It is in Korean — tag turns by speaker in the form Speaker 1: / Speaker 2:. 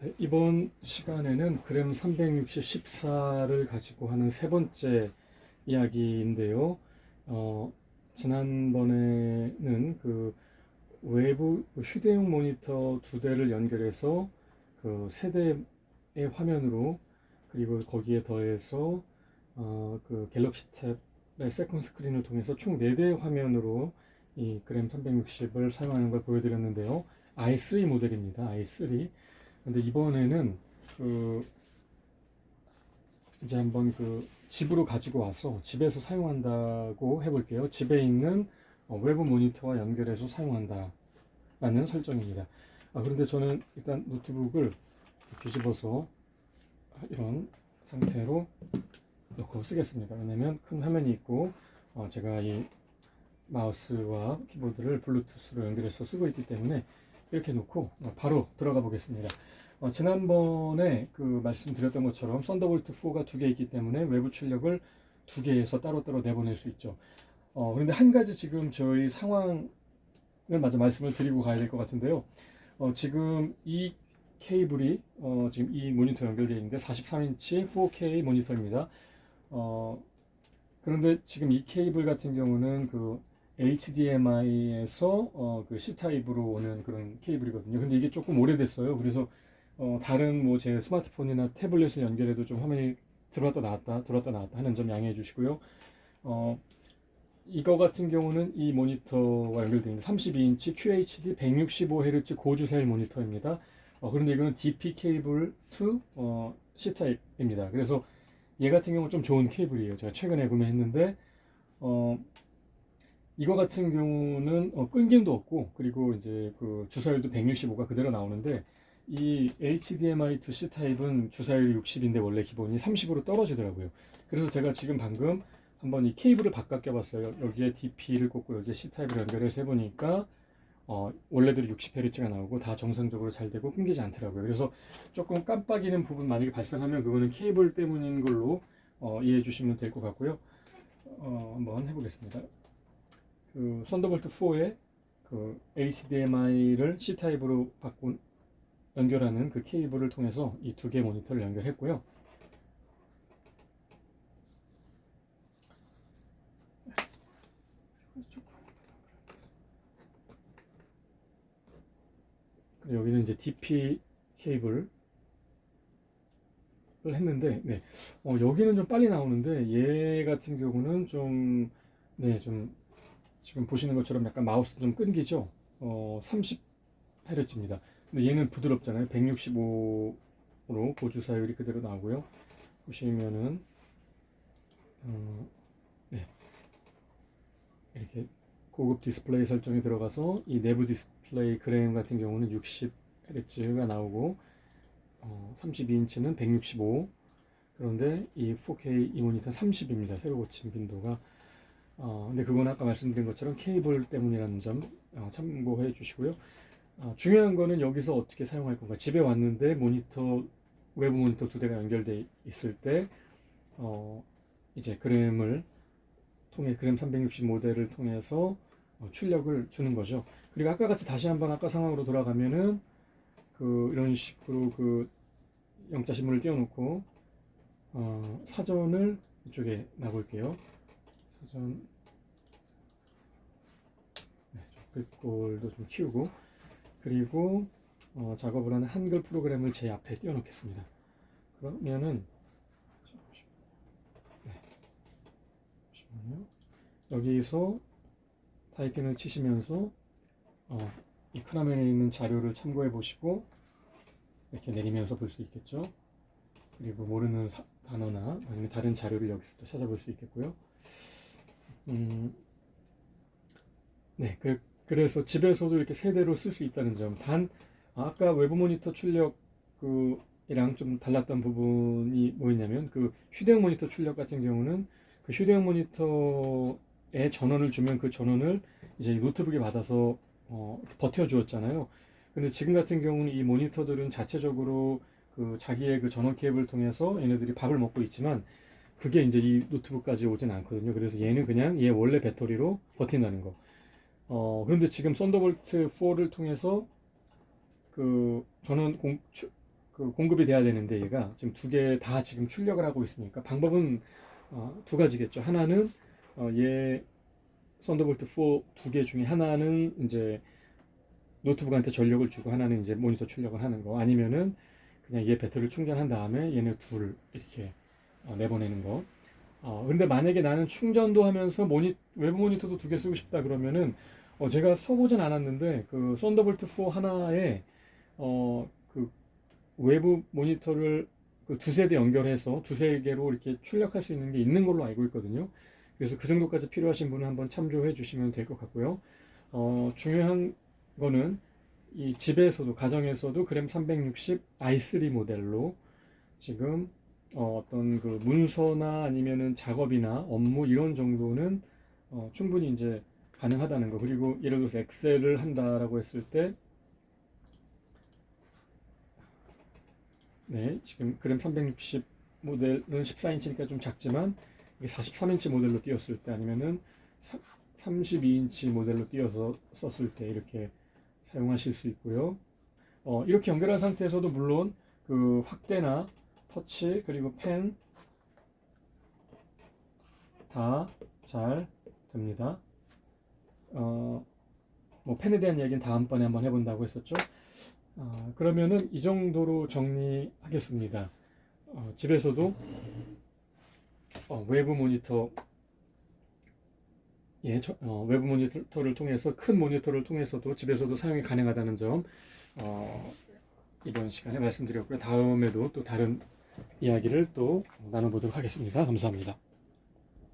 Speaker 1: 네, 이번 시간에는 그램 360 14를 가지고 하는 세 번째 이야기인데요. 어, 지난번에는 그 외부 휴대용 모니터 두 대를 연결해서 그 세 대의 화면으로 그리고 거기에 더해서 어, 그 갤럭시 탭의 세컨 스크린을 통해서 총 4대의 화면으로 이 그램 360을 사용하는 걸 보여드렸는데요. i3 모델입니다. i3. 근데 이번에는 그 이제 한번 그 집으로 가지고 와서 집에서 사용한다고 해볼게요. 집에 있는 어, 외부 모니터와 연결해서 사용한다라는 설정입니다. 아, 그런데 저는 일단 노트북을 뒤집어서 이런 상태로 놓고 쓰겠습니다. 왜냐면 큰 화면이 있고 어, 제가 이 마우스와 키보드를 블루투스로 연결해서 쓰고 있기 때문에 이렇게 놓고 어, 바로 들어가 보겠습니다. 어, 지난번에 그 말씀드렸던 것처럼 썬더볼트 4가 두 개 있기 때문에 외부 출력을 두 개에서 따로따로 내보낼 수 있죠. 어, 그런데 한 가지 지금 저희 상황을 마저 말씀을 드리고 가야 될 것 같은데요. 어, 지금 이 케이블이 어, 지금 이 모니터 연결되어 있는데 43인치 4K 모니터입니다. 어, 그런데 지금 이 케이블 같은 경우는 그 HDMI에서 어, 그 C 타입으로 오는 그런 케이블이거든요. 근데 이게 조금 오래됐어요. 그래서 어, 다른 뭐 제 스마트폰이나 태블릿을 연결해도 좀 화면이 들어왔다 나왔다 들어왔다 나왔다 하는 점 양해해 주시고요. 어, 이거 같은 경우는 이 모니터와 연결되어 있는 32인치 QHD 165Hz 고주사일 모니터입니다. 어, 그런데 이거는 DP 케이블 2 어, C 타입입니다. 그래서 얘 같은 경우는 좀 좋은 케이블이에요. 제가 최근에 구매했는데 어, 이거 같은 경우는 어, 끊김도 없고 그리고 이제 그 주사율도 165가 그대로 나오는데 이 HDMI to C 타입은 주사율이 60인데 원래 기본이 30으로 떨어지더라고요. 그래서 제가 지금 방금 한번 이 케이블을 바꿔 껴봤어요. 여기에 DP를 꽂고 여기에 C 타입을 연결해서 해보니까 어, 원래대로 60Hz가 나오고 다 정상적으로 잘 되고 끊기지 않더라고요. 그래서 조금 깜빡이는 부분 만약에 발생하면 그거는 케이블 때문인 걸로 어, 이해해 주시면 될 것 같고요. 어, 한번 해보겠습니다. 그 썬더볼트 4에 그 HDMI를 C 타입으로 바꾼 연결하는 그 케이블을 통해서 이 두 개 모니터를 연결했고요. 그리고 여기는 이제 DP 케이블을 했는데, 네, 어, 여기는 좀 빨리 나오는데 얘 같은 경우는 좀, 네, 좀 지금 보시는 것처럼 약간 마우스 좀 끊기죠. 어, 30Hz입니다. 근데 얘는 부드럽잖아요. 165로 고주 사율이 그대로 나오고요. 보시면은 어, 네. 이렇게 고급 디스플레이 설정이 들어가서 이 내부 디스플레이 그램 같은 경우는 60Hz가 나오고 어, 32인치는 165 그런데 이 4K 이 모니터 30입니다. 새로 고친 빈도가 어, 근데 그건 아까 말씀드린 것처럼 케이블 때문이라는 점 어, 참고해 주시고요. 어, 중요한 거는 여기서 어떻게 사용할 건가. 집에 왔는데 모니터 외부 모니터 두 대가 연결돼 있을 때 어, 이제 그램을 통해 그램 360 모델을 통해서 어, 출력을 주는 거죠. 그리고 아까 같이 다시 한번 아까 상황으로 돌아가면은 그 이런 식으로 그 영자 신문을 띄워놓고 어, 사전을 이쪽에 놔볼게요. 사전 네, 좀 글꼴도 좀 키우고 그리고 어, 작업을 하는 한글 프로그램을 제 앞에 띄워놓겠습니다. 그러면은 네. 잠시만요. 여기서 타이핑을 치시면서 어, 이큰 화면에 있는 자료를 참고해 보시고 이렇게 내리면서 볼 수 있겠죠. 그리고 모르는 사- 단어나 아니면 다른 자료를 여기서 또 찾아볼 수 있겠고요. 음, 네, 그, 그래서 집에서도 이렇게 세대로 쓸 수 있다는 점. 단 아까 외부 모니터 출력 그 이랑 좀 달랐던 부분이 뭐였냐면 그 휴대용 모니터 출력 같은 경우는 그 휴대용 모니터에 전원을 주면 그 전원을 이제 노트북에 받아서 어, 버텨 주었잖아요. 근데 지금 같은 경우는 이 모니터들은 자체적으로 그 자기의 그 전원 케이블을 통해서 얘네들이 밥을 먹고 있지만 그게 이제 이 노트북까지 오진 않거든요. 그래서 얘는 그냥 얘 원래 배터리로 버틴다는 거. 어, 그런데 지금 썬더볼트 4를 통해서 그 전원 공, 추- 그 공급이 돼야 되는데 얘가 지금 두 개 다 지금 출력을 하고 있으니까 방법은 어, 두 가지겠죠. 하나는 어, 얘 썬더볼트 4 두 개 중에 하나는 이제 노트북한테 전력을 주고 하나는 이제 모니터 출력을 하는 거 아니면은 그냥 얘 배터리를 충전한 다음에 얘네 둘 이렇게 어, 내보내는 거. 어, 근데 만약에 나는 충전도 하면서 모니, 외부 모니터도 두 개 쓰고 싶다 그러면은 어, 제가 써보진 않았는데 그 썬더볼트 4 하나에 어, 그 외부 모니터를 그 두세 대 연결해서 두세 개로 이렇게 출력할 수 있는 게 있는 걸로 알고 있거든요. 그래서 그 정도까지 필요하신 분은 한번 참조해 주시면 될 것 같고요. 어, 중요한 거는 이 집에서도 가정에서도 그램 360 i3 모델로 지금 어, 어떤 그 문서나 아니면은 작업이나 업무 이런 정도는 어, 충분히 이제 가능하다는 거. 그리고 예를 들어서 엑셀을 한다라고 했을 때 네, 지금 그램 360 모델은 14인치니까 좀 작지만 이게 43인치 모델로 띄었을 때 아니면은 32인치 모델로 띄어서 썼을 때 이렇게 사용하실 수 있고요. 어, 이렇게 연결한 상태에서도 물론 그 확대나 터치 그리고 펜 다 잘 됩니다. 어, 뭐 펜에 대한 이야기는 다음번에 한번 해본다고 했었죠. 아, 그러면은 이 정도로 정리하겠습니다. 어, 집에서도 어, 외부 모니터 예, 저- 어, 외부 모니터를 통해서 큰 모니터를 통해서도 집에서도 사용이 가능하다는 점 어, 이번 시간에 말씀드렸고요. 다음에도 또 다른 이야기를 또 나눠보도록 하겠습니다. 감사합니다.